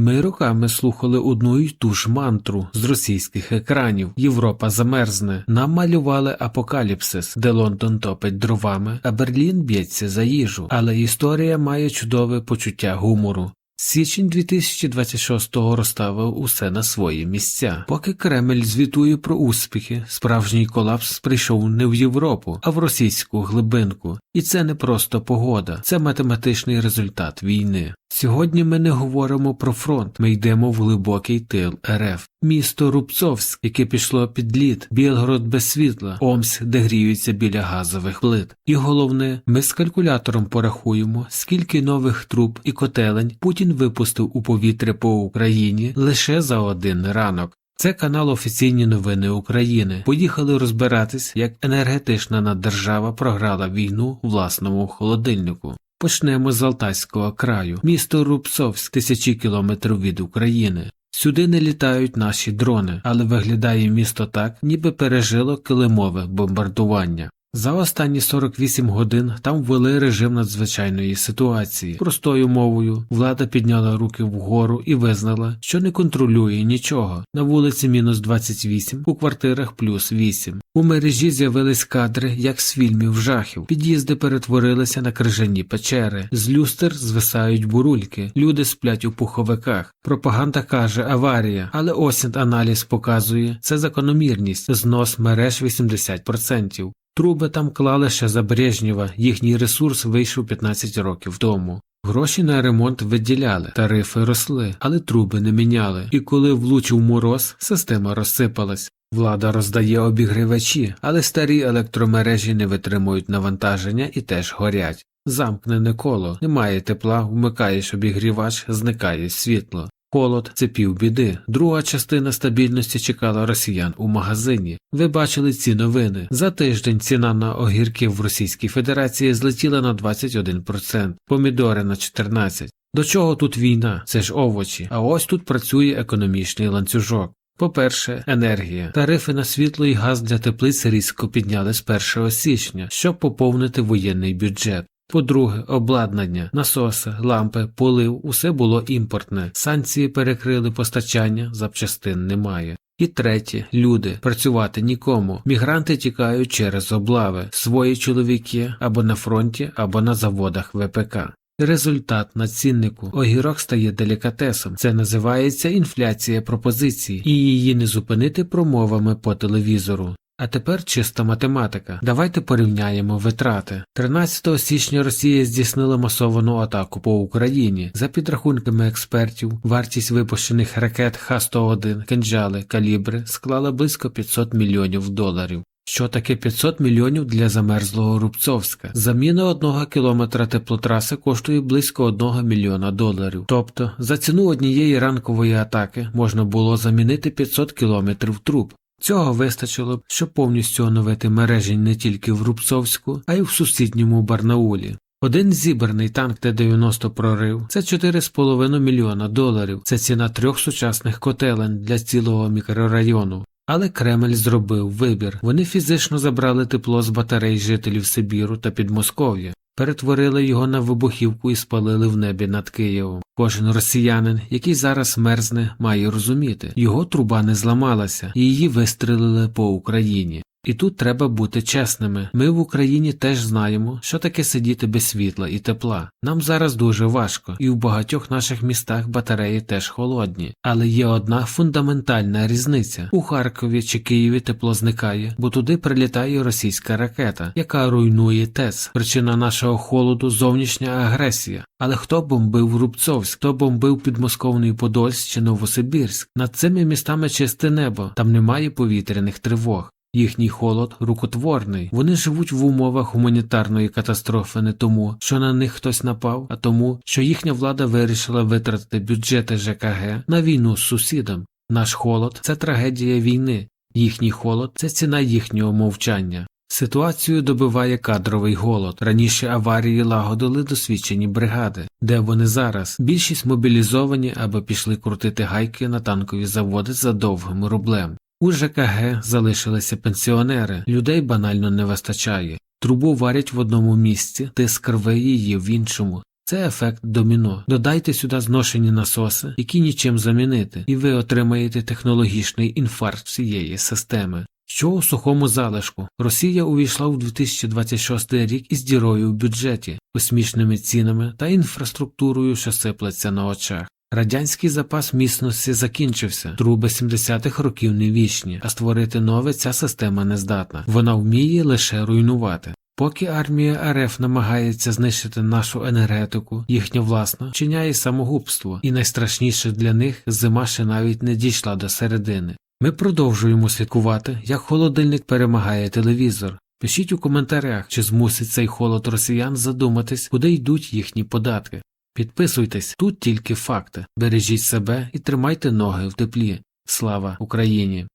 Ми роками слухали одну й ту ж мантру з російських екранів Європа замерзне. Нам малювали апокаліпсис, де Лондон топить дровами, а Берлін б'ється за їжу. Але історія має чудове почуття гумору. Січень 2026-го розставив усе на свої місця. Поки Кремль звітує про успіхи, справжній колапс прийшов не в Європу, а в російську глибинку. І це не просто погода, це математичний результат війни. Сьогодні ми не говоримо про фронт, ми йдемо в глибокий тил РФ. Місто Рубцовськ, яке пішло під лід, Білгород без світла, Омськ, де гріються біля газових плит. І головне, ми з калькулятором порахуємо, скільки нових труб і котелень Путін випустив у повітря по Україні лише за один ранок. Це канал Офіційні новини України. Поїхали розбиратись, як енергетична наддержава програла війну власному холодильнику. Почнемо з Алтайського краю, місто Рубцовськ, тисячі кілометрів від України. Сюди не літають наші дрони, але виглядає місто так, ніби пережило килимове бомбардування. За останні 48 годин там ввели режим надзвичайної ситуації. Простою мовою влада підняла руки вгору і визнала, що не контролює нічого. На вулиці мінус 28, у квартирах плюс 8. У мережі з'явились кадри, як з фільмів жахів. Під'їзди перетворилися на крижані печери. З люстер звисають бурульки. Люди сплять у пуховиках. Пропаганда каже аварія, але осінь аналіз показує це закономірність, знос мереж 80%. Труби там клали ще за Брежнєва, їхній ресурс вийшов 15 років тому. Гроші на ремонт виділяли, тарифи росли, але труби не міняли. І коли влучив мороз, система розсипалась. Влада роздає обігрівачі, але старі електромережі не витримують навантаження і теж горять. Замкнене коло, немає тепла, вмикаєш обігрівач, зникає світло. Холод це півбіди. Друга частина стабільності чекала росіян у магазині. Ви бачили ці новини. За тиждень ціна на огірки в Російській Федерації злетіла на 21%, помідори на 14%. До чого тут війна? Це ж овочі. А ось тут працює економічний ланцюжок. По-перше, енергія. Тарифи на світло і газ для теплиць різко підняли з 1 січня, щоб поповнити воєнний бюджет. По-друге, обладнання, насоси, лампи, полив усе було імпортне. Санкції перекрили постачання, запчастин немає. І третє люди працювати нікому. Мігранти тікають через облави, свої чоловіки або на фронті, або на заводах ВПК. Результат на ціннику огірок стає делікатесом. Це називається інфляція пропозицій, і її не зупинити промовами по телевізору. А тепер чиста математика. Давайте порівняємо витрати. 13 січня Росія здійснила масовану атаку по Україні. За підрахунками експертів, вартість випущених ракет Х-101, кинджали, калібри склала близько 500 мільйонів доларів. Що таке 500 мільйонів для замерзлого Рубцовська? Заміна одного кілометра теплотраси коштує близько 1 мільйона доларів. Тобто за ціну однієї ранкової атаки можна було замінити 500 кілометрів труб. Цього вистачило б, щоб повністю оновити мережі не тільки в Рубцовську, а й в сусідньому Барнаулі. Один зібраний танк Т-90 прорив це 4,5 мільйона доларів. Це ціна трьох сучасних котелень для цілого мікрорайону. Але Кремль зробив вибір. Вони фізично забрали тепло з батарей жителів Сибіру та Підмосков'я, перетворили його на вибухівку і спалили в небі над Києвом. Кожен росіянин, який зараз мерзне, має розуміти, його труба не зламалася, її вистрелили по Україні. І тут треба бути чесними. Ми в Україні теж знаємо, що таке сидіти без світла і тепла. Нам зараз дуже важко, і в багатьох наших містах батареї теж холодні. Але є одна фундаментальна різниця: у Харкові чи Києві тепло зникає, бо туди прилітає російська ракета, яка руйнує ТЕЦ. Причина нашого холоду зовнішня агресія. Але хто бомбив Рубцовськ, хто бомбив підмосковний Подольськ чи Новосибірськ? Над цими містами чисте небо, там немає повітряних тривог. Їхній холод рукотворний. Вони живуть в умовах гуманітарної катастрофи не тому, що на них хтось напав, а тому, що їхня влада вирішила витратити бюджети ЖКГ на війну з сусідом. Наш холод це трагедія війни, їхній холод це ціна їхнього мовчання. Ситуацію добиває кадровий голод. Раніше аварії лагодили досвідчені бригади. Де вони зараз? Більшість мобілізовані або пішли крутити гайки на танкові заводи за довгим рублем. У ЖКГ залишилися пенсіонери, людей банально не вистачає. Трубу варять в одному місці, тиск рве її в іншому. Це ефект доміно. Додайте сюди зношені насоси, які нічим замінити, і ви отримаєте технологічний інфаркт всієї системи. Що у сухому залишку? Росія увійшла у 2026 рік із дірою в бюджеті, космічними цінами та інфраструктурою, що сиплеться на очах. Радянський запас міцності закінчився, труби 70-х років не вічні, а створити нове ця система не здатна. Вона вміє лише руйнувати. Поки армія РФ намагається знищити нашу енергетику, їхня власна вчиняє самогубство, і найстрашніше для них зима ще навіть не дійшла до середини. Ми продовжуємо слідкувати, як холодильник перемагає телевізор. Пишіть у коментарях, чи змусить цей холод росіян задуматись, куди йдуть їхні податки. Підписуйтесь, тут тільки факти. Бережіть себе і тримайте ноги в теплі. Слава Україні!